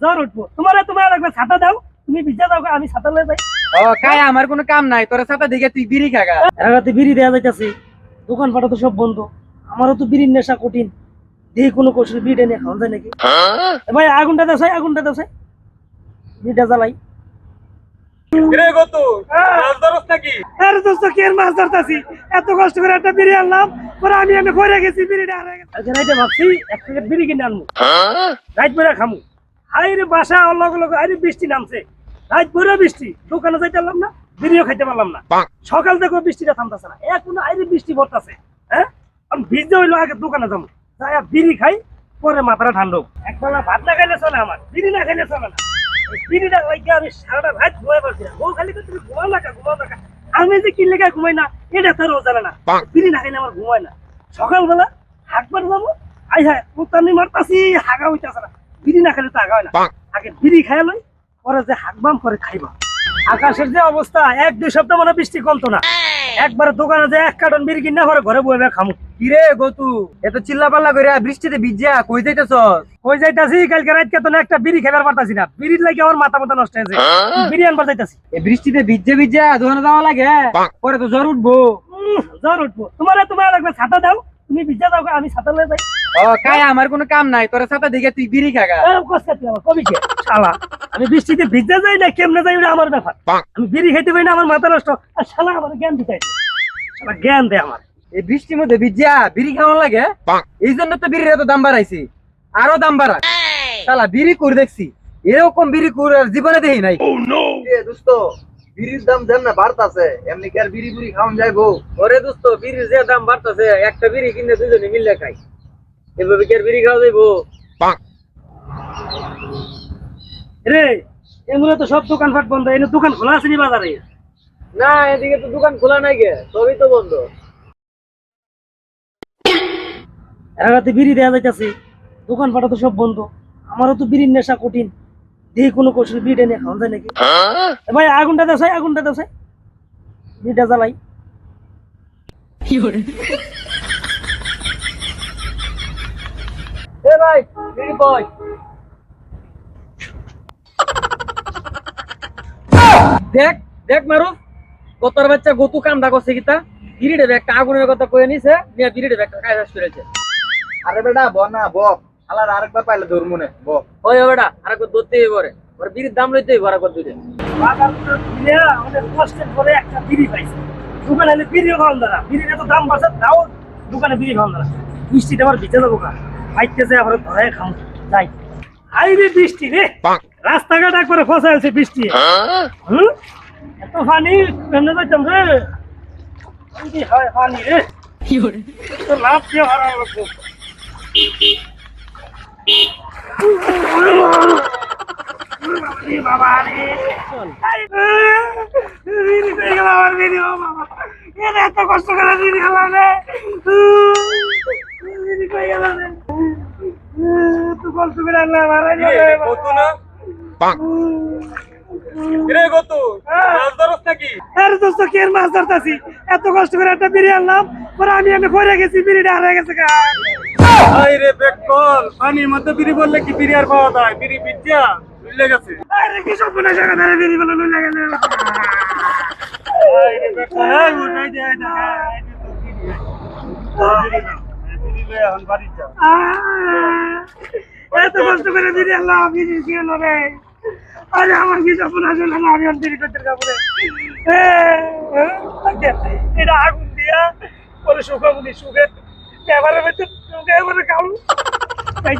জ্বর উঠবো। তোমার তোমার লাগবে ছাতা দাও। তুমি ভিজা দাও আমি ছাতা লয়ে যাই। ও কাই আমার কোনো কাম নাই। তোর সাথে দেখে তুই বিড়ি খাগা। রাতে বিড়ি দেওয়া যাইতেছে। দোকান পাটা তো সব বন্ধ। আমারও তো বিড়ির নেশা কঠিন। দেখি কোনো কৌশল বিড়িটা নিয়ে খাওয়া যায় নাকি? এ ভাই আগুনটা দাও আগুনটা দাও বিড়িটা জ্বালাই। এত কষ্ট করে একটা বিড়ি আনলাম পরে আমি আমি ঘরে গেছি বিড়িটা হারিয়ে গেছে। রাইতে ভাবছি এক প্যাকেট বিড়ি কিনে আনব রাইত বেড়া খামু। হাই বাসা অলগ অলগ আরে বৃষ্টি নামছে। রাইত ভরে বৃষ্টি দোকানে যাইতে পারলাম না বিড়িও খাইতে পারলাম না। সকাল থেকে বৃষ্টিটা থামতেছে না। এখনও আইরে বৃষ্টি পড়তেছে হ্যাঁ? আমি ভিজতে হইল আগে দোকানে যাব। যাই বিড়ি খাই পরে মাথাটা ঠান্ডা হোক। একবেলা ভাত না খাইলে চলে আমার বিড়ি না খাইলে চলে না। বিড়িটা আমি সারাটা রাত ঘুমাই পারছি না। ও খালি তুমি ঘুমাও না কা, ঘুমাও না আমি যে কি লেগে ঘুমাই না এটা তার ও জানে না। বিড়ি না খাইলে আমার ঘুমায় না। সকালবেলা হাঁকবার যাব আই হ্যাঁ মারতাছি হাগা হইতাছে না। বিড়ি না খেলে তো আগা হয় না আগে বিড়ি খাই লই পরে যে হাঁকবাম পরে খাইবা। আকাশের যে অবস্থা এক দুই সপ্তাহ মানে বৃষ্টি কমতো না। একবার দোকানে যে এক কার্টন বিড়ি কিনা পরে ঘরে বয়ে খামু। কিরে গতু এত চিল্লা পাল্লা করে বৃষ্টিতে ভিজা কই যাইতেছস? কই যাইতাছি? কালকে রাত তো না একটা বিড়ি খাইবার পারতাছি না। বিড়ির লাগে আমার মাথা মাথা নষ্ট হয়েছে। বিড়ি আনবার যাইতাছি। এই বৃষ্টিতে ভিজে ভিজা দোকানে যাওয়া লাগে? পরে তো জ্বর উঠবো। উম, জ্বর উঠবো। তোমার তোমার লাগবে ছাতা দাও। তুমি ভিজা দাও আমি ছাতা লয়ে যাই। ও কাই আমার কোনো কাম নাই তোর সাথে দেখে তুই বিড়ি খাগা। কবি কে? শালা আমি বৃষ্টিতে ভিজতে যাই না কেমনে যাই ওটা আমার ব্যাপার। আমি বিড়ি খাইতে পারি না আমার মাথা নষ্ট। আর শালা আমার জ্ঞান দিতে শালা জ্ঞান দেয় আমার। এই বৃষ্টির মধ্যে ভিজা বিড়ি খাওয়া লাগে এই জন্য তো বিড়ির এত দাম বাড়াইছি। আরও দাম বাড়া শালা বিড়ি করে দেখছি। এরকম বিড়ি করে আর জীবনে দেখি নাই। এ দোস্ত বিড়ির দাম দেন না বাড়তাছে এমনি কি আর বিড়ি বুড়ি খাওয়ান যাইবো। ওরে দোস্ত বিড়ির যে দাম বাড়তেছে একটা বিড়ি কিনে দুজনে মিললে খাই। এভাবে কি আর বিড়ি খাওয়া যাইবো? রে এগুলো তো সব দোকানপাট বন্ধ এনে দোকান খোলা আছে নি বাজারে? না এদিকে তো দোকান খোলা নাই গে সবই তো বন্ধ। রাতে বিড়ি দেওয়া যাইতাছে দোকানপাট তো সব বন্ধ। আমারও তো বিড়ির নেশা কঠিন দেখি কোনো কৌশল বিড়িটা নিয়ে খাওয়া যায় নাকি? ভাই আগুনটা দাও সাই আগুনটা দাও সাই। বিড়িটা জ্বালাই। এ ভাই বিড়ি দেখ দেখ মারু কতর বাচ্চা গতু কামটা করছে কিতা বিড়িটা একটা আগুনের কথা কয়ে নিছে নিয়ে বিড়িটা একটা কাজ শেষ করেছে আরে বেটা ব না ব আলার আরেকবার পাইলে ধরমুনে ব ওই বেটা আর একবার ধরতেই পারে ওর বিড়ির দাম লইতেই দুইটা বাজার করে ঘুরে আমাদের কষ্টের পরে একটা বিড়ি পাইছে। দোকানে বিড়িও খাওয়ান দাঁড়া বিড়ির এত দাম বাড়ছে তাও দোকানে বিড়ি খাওয়ান দাঁড়া বৃষ্টিটা আবার ভিজে দেবো কা বাইতে যে আবার ধরে খাও যাই হাই রে বৃষ্টি রে রাস্তাঘাট একবারে ফসা আছে বৃষ্টি হুম এত পানি কেমনে যাইতাম রে কি হয় পানি রে তো লাভ দিয়ে হারা লাগবো বাবা রে বাবা এত কষ্ট করে বিড়ি খেলাম রে মাছ আরে আর ধরতাছি এত কষ্ট করে একটা বিড়ি আনলাম পরে আমি আমি ঘরে গেছি বিড়িটা হারিয়ে গেছে গা আই রে বেকল পানির মধ্যে বিড়ি বললে কি বিড়ি আর পাওয়া যায় বিড়ি বিদ্যা গেছে আরে কি সব মনে জায়গা ধরে বিড়ি বলে লুলে গেছে আই রে বেকল এই উঠাই দে লয়ে এখন বাড়ি যা আহ, এত কষ্ট করে দিদি আল্লাহ আপনি হলো রে? আরে আমার কি যখন আসলে না আমি অন্তরি করতে কাপড়ে এটা আগুন দিয়া পরে শুকাবুনি শুকে। এবারে এবারে কাউ তাই